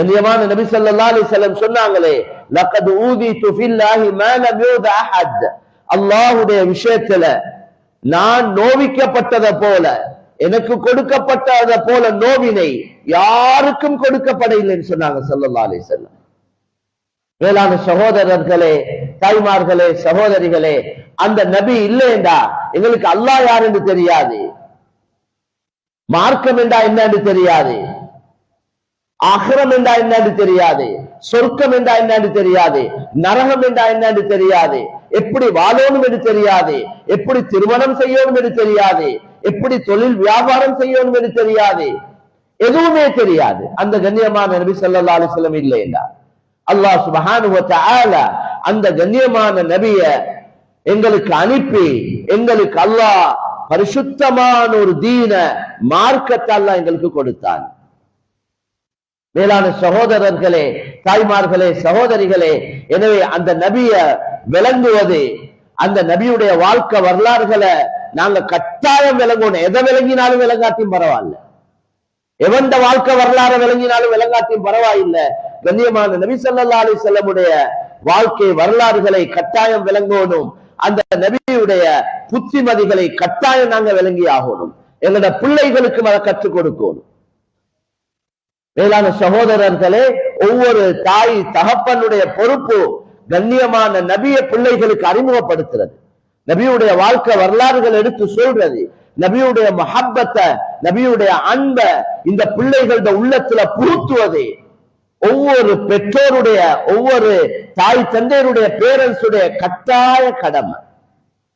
கண்ணியமான நபி சல்லா அலைஹி வஸல்லம் சொன்னாங்களே லக்கது ஊதி துஃபில்லாஹி மா லம் யூத அஹத். அல்லாஹுடைய விஷயத்துல நான் நோவிக்கப்பட்டதை போல எனக்கு கொடுக்கப்பட்டதை போல நோவினை யாருக்கும் கொடுக்கப்படவில்லைன்னு சொன்னாங்க ஸல்லல்லாஹு அலி வஸல்லம். வேளாண் சகோதரர்களே தாய்மார்களே சகோதரிகளே அந்த நபி இல்லைண்டா எங்களுக்கு அல்லாஹ் யாருன்னு தெரியாது. மார்க்கம் என்றா என்னன்னு தெரியாது. அகரம் என்றா என்னன்னு தெரியாது. சொர்க்கம் என்றா என்னன்னு தெரியாது. நரகம் என்றா என்னன்னு தெரியாது. எப்படி வாழணும் என்று தெரியாது. எப்படி திருமணம் செய்யணும் என்று தெரியாது. எப்படி தொழில் வியாபாரம் செய்யணும் என்று தெரியாது. எதுவுமே தெரியாது. அந்த கண்ணியமான நபி சொல்லா அலிஸ்லம் இல்லை என்றார். அல்லாஹ் சுப்ஹானஹு அந்த கண்ணியமான நபிய எங்களுக்கு அனுப்பி எங்களுக்கு அல்லாஹ் பரிசுத்தமான ஒரு தீன மார்க்கத்தை அல்லாஹ் எங்களுக்கு கொடுத்தான். மேலான சகோதரர்களே தாய்மார்களே சகோதரிகளே எனவே அந்த நபிய விளங்குவது அந்த நபியுடைய வாழ்க்கை வரலாறுகளை நாங்க கட்டாயம் விளங்கணும் எதை விளங்கினாலும் விளங்காட்டியும் பரவாயில்ல. எவந்த வாழ்க்கை வரலாறு விளங்கினாலும் விளங்காட்டியும் பரவாயில்லை. கண்ணியமான நபி ஸல்லல்லாஹு அலி செல்லமுடைய வாழ்க்கை வரலாறுகளை கட்டாயம் விளங்கணும். அந்த நபியுடைய புத்திமதிகளை கட்டாயம் நாங்க விளங்கி ஆகணும் எங்களோட பிள்ளைகளுக்கும் அதை கற்றுக் கொடுக்கணும். மேலான சகோதரர்களே ஒவ்வொரு தாய் தகப்பனுடைய பொறுப்பு கண்ணியமான நபிய பிள்ளைகளுக்கு அறிமுகப்படுத்துறது. நபியுடைய வாழ்க்கை வரலாறுகள் எடுத்து சொல்றது. நபியுடைய மஹப்பத்தை நபியுடைய அன்ப இந்த பிள்ளைகளோட உள்ளத்துல புகுத்துவது. ஒவ்வொரு பெற்றோருடைய ஒவ்வொரு தாய் தந்தையருடைய பேரண்ட்ஸுடைய கட்டாய கடமை.